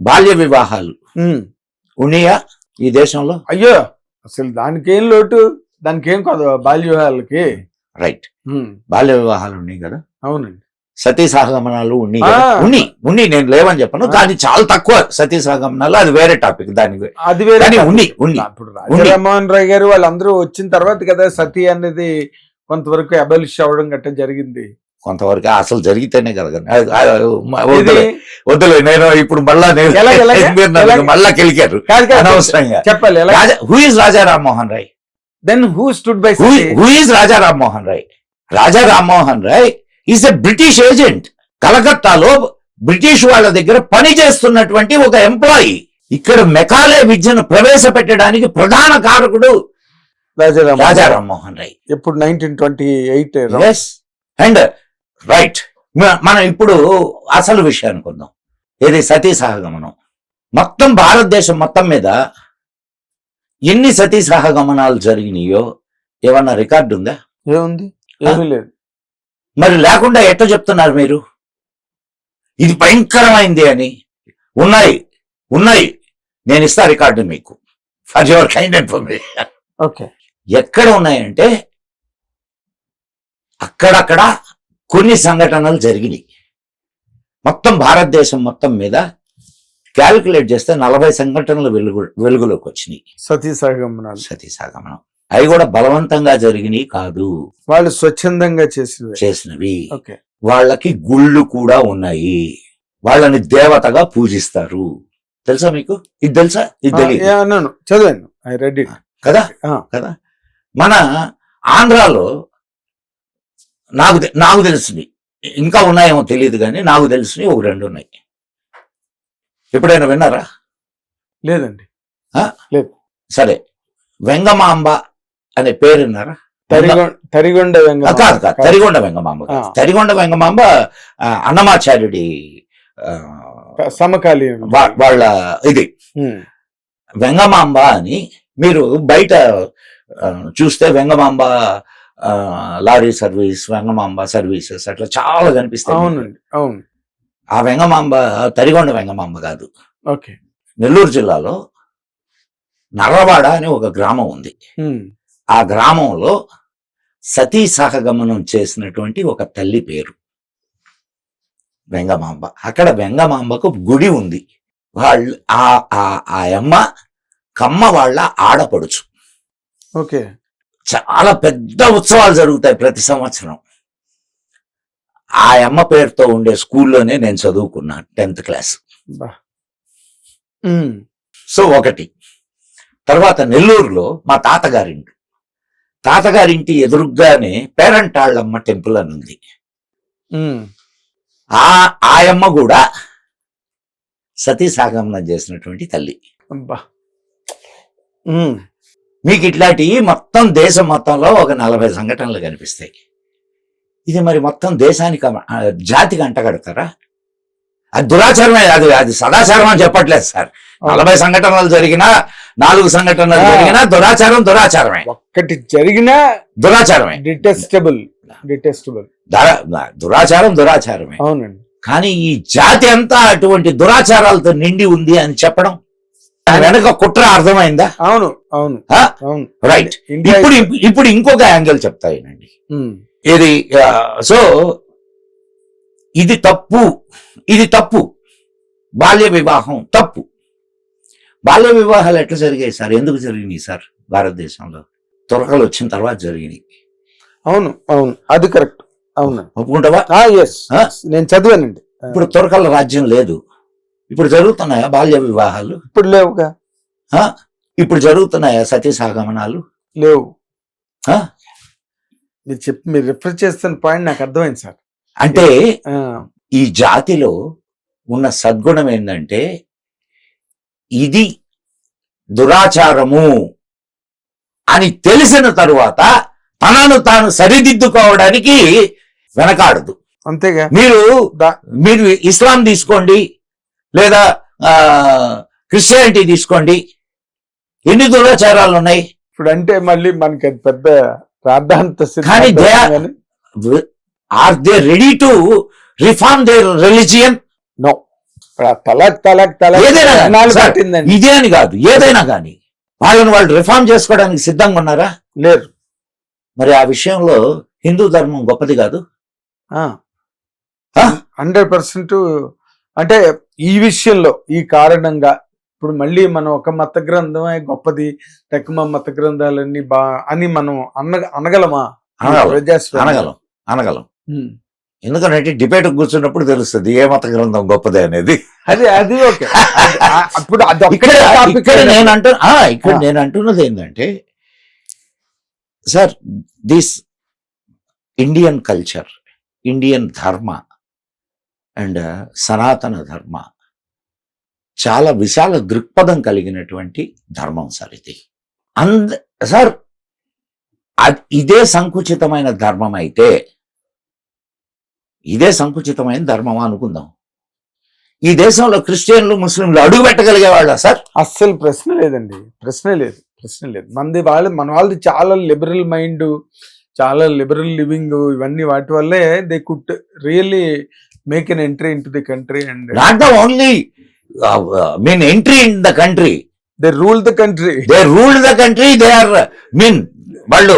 బాల్య వివాహాలు. ఉన్నాయా ఈ దేశంలో? అయ్యో అసలు దానికి ఏం లోటు దానికి ఏం కాదు బాల్య వివాహాలకి. రైట్. బాల్య వివాహాలు ఉన్నాయి కదా? అవునండి. సతీ సహగమనాలు ఉన్నాయి? ఉన్నాయి. ఉన్నాయి నేను లేవని చెప్పను. కానీ చాలా తక్కువ సతీ సహగమనాలు అది వేరే టాపిక్. దానికి అది వేరే. ఉన్నాయి ఉన్నాయి. ఇప్పుడు రాజారామోహన్ రాయ్ గారు వాళ్ళందరూ వచ్చిన తర్వాత కదా సతీ అనేది కొంతవరకు అబాలిష్ అవ్వడం గట్ట జరిగింది. కొంతవరకు అసలు జరిగితేనే కదా వద్దులే. నేను ఇప్పుడు మళ్ళా నేను? మళ్ళా కెలికారు. అనవసరంగా. చెప్పాలి who is Raja Rammohan Roy? Then who stood by who is Raja Rammohan Roy? Raja Rammohan Roy is a British agent కలకత్తాలో బ్రిటిష్ వాళ్ళ దగ్గర పని చేస్తున్నటువంటి ఒక ఎంప్లాయీ ఇక్కడ మెకాలే విద్యను ప్రవేశపెట్టడానికి ప్రధాన కారకుడు రాజారామ రాజా రామ్మోహన్ రాయ్. ఇప్పుడు nineteen twenty eight yes and right మనం ఇప్పుడు అసలు విషయానికి వద్దాం ఇది సతీ సహగమనం? మొత్తం భారతదేశం మొత్తం మీద ఎన్ని సతీ సహగమనాలు జరిగినాయో ఏమన్నా రికార్డు ఉందా? ఏముంది? ఏమీ లేదు. మరి లేకుండా ఎట్లా చెప్తున్నారు మీరు? ఇది భయంకరమైంది అని. ఉన్నాయి. ఉన్నాయి. నేను ఇస్తా రికార్డు మీకు. For your kind information okay. ఎక్కడ ఉన్నాయంటే అక్కడక్కడ కొన్ని సంఘటనలు జరిగినాయి. మొత్తం భారతదేశం మొత్తం మీద క్యాలిక్యులేట్ చేస్తే నలభై సంఘటనలు వెలుగు వెలుగులోకి వచ్చినాయి. సతీ సహగమనాలు సతీ సాగమనం. అవి కూడా బలవంతంగా జరిగినాయి కాదు. వాళ్ళు స్వచ్ఛందంగా చేసినవి. చేసినవి. ఓకే. వాళ్ళకి గుళ్ళు కూడా ఉన్నాయి. వాళ్ళని దేవతగా పూజిస్తారు. తెలుసా మీకు? ఇది తెలుసా? ఇది తెలియదు. చదివాను ఐ రెడ్ కదా? ఆ. కదా? మన ఆంధ్రాలో నాకు నాకు తెలిసింది ఇంకా ఉన్నాయేమో తెలియదు కానీ నాకు తెలిసినవి ఒక రెండు ఉన్నాయి. ఎప్పుడైనా విన్నారా? లేదండి. సరే. వెంగమాంబ అనే పేరు విన్నారా? తరిగొండ కాదు కాదు. తరిగొండ వెంగమాంబ. తరిగొండ వెంగమాంబ అన్నమాచార్యుడి సమకాలీన వాళ్ళ ఇది. వెంగమాంబ అని మీరు బయట చూస్తే Vengamamba lorry service Vengamamba services అట్లా చాలా కనిపిస్తాయి. అవునండి అవును. ఆ వెంగమాంబ తరిగొండ వెంగమాంబ కాదు. ఓకే. నెల్లూరు జిల్లాలో నర్రవాడ అని ఒక గ్రామం ఉంది. ఆ గ్రామంలో సతీ సహగమనం చేసినటువంటి ఒక తల్లి పేరు. వెంగమాంబ. అక్కడ వెంగమాంబకు గుడి ఉంది. వాళ్ళు ఆ ఆ ఆ అమ్మ కమ్మ వాళ్ళ ఆడపడుచు. ఓకే. చాలా పెద్ద ఉత్సవాలు జరుగుతాయి ప్రతి సంవత్సరం. ఆ అమ్మ పేరుతో ఉండే స్కూల్లోనే నేను చదువుకున్నా టెన్త్ క్లాస్. సో ఒకటి. తర్వాత నెల్లూరులో మా తాతగారింటి. తాతగారింటి ఎదురుగ్గానే పేరంటాళ్ళమ్మ టెంపుల్ అని ఉంది. ఆ ఆయమ్మ కూడా సతీ సాగమనం చేసినటువంటి తల్లి. అబ్బా. మీకు ఇట్లాంటివి మొత్తం దేశం మొత్తంలో ఒక నలభై సంఘటనలు కనిపిస్తాయి. ఇది మరి మొత్తం దేశానికి జాతికి అంటగడతారా? అది దురాచారమే అది అది సదాచారం అని చెప్పట్లేదు సార్. నలభై సంఘటనలు జరిగినా నాలుగు సంఘటనలు. జరిగినా దురాచారం దురాచారమే. ఒక్కటి జరిగిన దురాచారమే. Detestable detestable. దర- దురాచారం దురాచారమే. అవునండి. కానీ ఈ జాతి అంతా అటువంటి దురాచారాలతో నిండి ఉంది అని చెప్పడం వెనక కుట్ర అర్థమైందా? అవును అవును? అవును. రైట్ ఇప్పుడు ఇప్పుడు ఇంకొక యాంగిల్ చెప్తాయినండి. ఇది సో ఇది తప్పు ఇది తప్పు. బాల్య వివాహం తప్పు. బాల్య వివాహాలు ఎట్లా జరిగాయి సార్? ఎందుకు జరిగినాయి సార్ భారతదేశంలో? తురకలు వచ్చిన తర్వాత జరిగినాయి. అవును అవును. అది కరెక్ట్. అవును. ఒప్పుకుంటావా? నేను చదివానండి. ఇప్పుడు తురకల రాజ్యం లేదు. ఇప్పుడు జరుగుతున్నాయా బాల్య వివాహాలు? ఇప్పుడు లేవుగా? ఇప్పుడు జరుగుతున్నాయా సతీ సాగమనాలు లేవు? మీరు చెప్పి మీరు రిఫర్ చేస్తున్న పాయింట్ నాకు అర్థమైంది సార్. అంటే ఈ జాతిలో ఉన్న సద్గుణం ఏంటంటే ఇది దురాచారము అని తెలిసిన తరువాత తనను తాను సరిదిద్దుకోవడానికి వెనకాడదు. అంతేగా. మీరు మీరు ఇస్లాం తీసుకోండి లేదా క్రిస్టియానిటీ తీసుకోండి. ఎన్ని దురాచారాలు ఉన్నాయి ఇప్పుడు అంటే మళ్ళీ మనకి అది పెద్ద ప్రార్థాంత కానీ are they ready to reform their religion no తలాక్ తలాక్ తలాక్ ఏదైనా ఇదే అని కాదు ఏదైనా కానీ. వాళ్ళని వాళ్ళు రిఫార్మ్ చేసుకోవడానికి సిద్ధంగా ఉన్నారా? లేరు. మరి ఆ విషయంలో హిందూ ధర్మం గొప్పది కాదు? హండ్రెడ్ పర్సెంట్ అంటే ఈ విషయంలో ఈ కారణంగా ఇప్పుడు మళ్ళీ మనం ఒక మత గ్రంథమే గొప్పది తక్కువ మత గ్రంథాలన్నీ బా అని మనం అన్న అనగలమా అనగలం. అనగలం. ఎందుకంటే డిబేట్ కూర్చున్నప్పుడు తెలుస్తుంది ఏ మత గ్రంథం గొప్పది అనేది అది అది ఓకే ఇక్కడ. నేను అంటు ఇక్కడ. నేను అంటున్నది ఏంటంటే sir this Indian culture Indian dharma and Sanatana dharma చాలా విశాల దృక్పథం కలిగినటువంటి ధర్మం సార్ ఇది. అంద సార్ ఇదే సంకుచితమైన ధర్మం అయితే ఇదే సంకుచితమైన ధర్మం అనుకుందాం. ఈ దేశంలో క్రిస్టియన్లు ముస్లింలు అడుగు పెట్టగలిగేవాళ్ళ సార్? అస్సలు ప్రశ్న లేదండి. ప్రశ్న లేదు ప్రశ్న లేదు. మనది వాళ్ళ మన వాళ్ళది చాలా లిబరల్ మైండ్ చాలా లిబరల్ లివింగ్ ఇవన్నీ వాటి వల్లే they could really make an entry into the country and not the only mean entry in the country they rule the country they ruled the country they are mean వాళ్ళు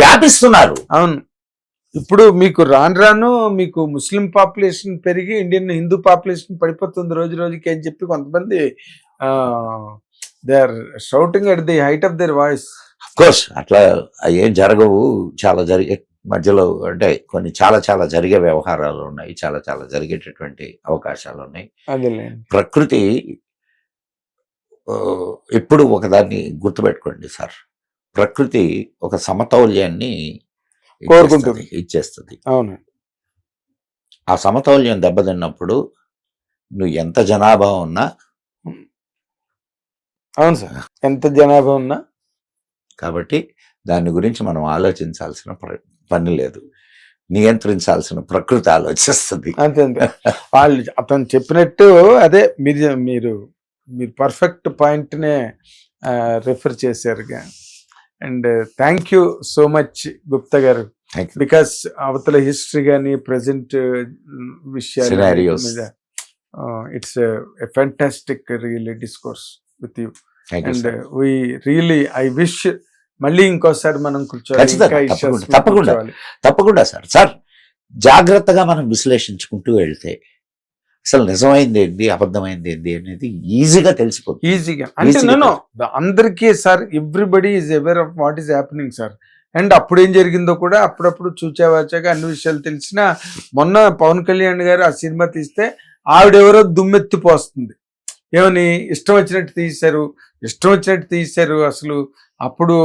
వ్యాపిస్తున్నారు. అవును. ఇప్పుడు మీకు రాను రాను మీకు ముస్లిం పాపులేషన్ పెరిగి Indian Hindu population పడిపోతుంది రోజు రోజుకి అని చెప్పి కొంతమంది they are shouting at the height of their voice course అట్లా ఏం జరగవు. చాలా జరిగే మధ్యలో అంటే కొన్ని చాలా చాలా జరిగే వ్యవహారాలు ఉన్నాయి చాలా చాలా జరిగేటటువంటి అవకాశాలు ఉన్నాయి. ప్రకృతి ఎప్పుడు ఒకదాన్ని గుర్తుపెట్టుకోండి సార్. ప్రకృతి ఒక సమతౌల్యాన్ని కోరుకుంటుంది. ఇచ్చేస్తుంది- అవును. ఆ సమతౌల్యం దెబ్బతిన్నప్పుడు నువ్వు ఎంత జనాభా ఉన్నా అవును సార్. ఎంత జనాభా ఉన్నా కాబట్టి దాని గురించి మనం ఆలోచించాల్సిన పని లేదు నియంత్రించాల్సిన ప్రకృతి ఆలోచిస్తుంది అంతే అంతే వాళ్ళు అతను చెప్పినట్టు అదే మీరు మీరు మీరు పర్ఫెక్ట్ పాయింట్నే రిఫర్ చేశారు and thank you so much Gupta గారు. బికాస్ అవతల హిస్టరీ కానీ ప్రజెంట్ విషయాలు. It's fantastic really discourse with you and. We really I wish మళ్ళీ ఇంకోసారి మనం కూర్చోవాలి తప్పకుండా, తప్పకుండా. సార్. సార్ జాగ్రత్తగా మనం విశ్లేషించుకుంటూ వెళ్తే అసలు నిజమైంది ఏంది అబద్ధమైంది ఏంది అనేది ఈజీగా తెలిసిపోతుంది. ఈజీగా. అంటే నేను అందరికీ sir everybody is aware of what is happening sir. And అప్పుడు ఏం జరిగిందో కూడా అప్పుడప్పుడు చూచావాచాక అన్ని విషయాలు తెలిసిన మొన్న పవన్ కళ్యాణ్ గారు ఆ సినిమా తీస్తే ఆవిడెవరో దుమ్మెత్తిపోస్తుంది. ఏమని ఇష్టం వచ్చినట్టు తీశారు ఇష్టం వచ్చినట్టు తీశారు అసలు అప్పుడు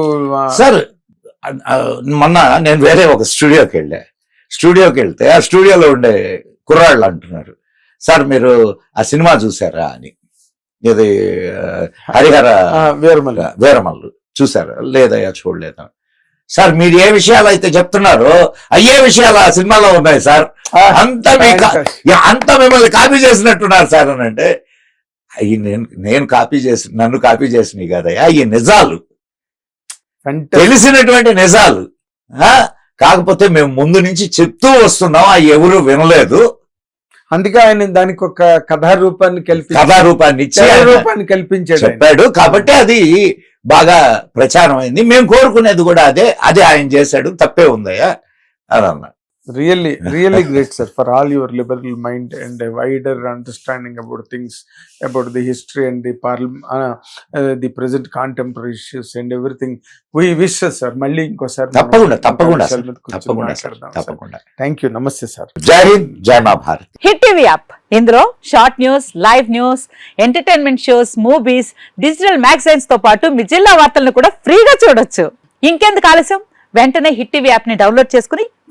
సార్ మొన్న నేను వేరే ఒక స్టూడియోకి వెళ్ళా. స్టూడియోకి వెళ్తే ఆ స్టూడియోలో ఉండే కుర్రాళ్ళు అంటున్నారు సార్ మీరు ఆ సినిమా చూసారా అని. ఇది హరిహర వీరమల్లి. వీరమల్లు. చూసారా లేదయ్యా చూడలేదా. సార్ మీరు ఏ విషయాలు అయితే చెప్తున్నారో అయ్యే విషయాలు ఆ సినిమాలో ఉన్నాయి సార్. అంతా మీ యా, అంతా మిమ్మల్ని కాపీ చేసినట్టున్నారు సార్. అని అంటే అయ్యి నేను నేను కాపీ చేసి నన్ను కాపీ చేసినవి కదయ్యా అయ్యి నిజాలు. తెలిసినటువంటి నిజాలు ఆ? కాకపోతే మేము ముందు నుంచి చెప్తూ వస్తున్నాం అవి ఎవరు వినలేదు. అందుకే ఆయన దానికి ఒక కథా రూపాన్ని కల్పించి కథా రూపాన్ని ఇచ్చి కల్పించాడు. చెప్పాడు. కాబట్టి అది బాగా ప్రచారం అయింది మేము కోరుకునేది కూడా అదే అదే ఆయన చేశాడు. తప్పే ఉందయ్యా. అని అన్నా really really great sir for all your liberal mind and a wider understanding about things about the history and the parliament uh, uh, the present contemporary issues and everything we wish sir మళ్ళీ ఇంకోసారి తప్పకుండా తప్పకుండా sir sir. తప్పకుండా thank you నమస్తే sir Jai Hind జై మా Bharat Hit TV app ఇందులో short news live news entertainment shows movies digital మ్యాగజైన్స్తో పాటు మీ జిల్లా వార్తలను కూడా ఫ్రీగా చూడొచ్చు ఇంకెందుకు ఆలస్యం వెంటనే హిట్ టీవీ యాప్ని డౌన్లోడ్ చేసుకుని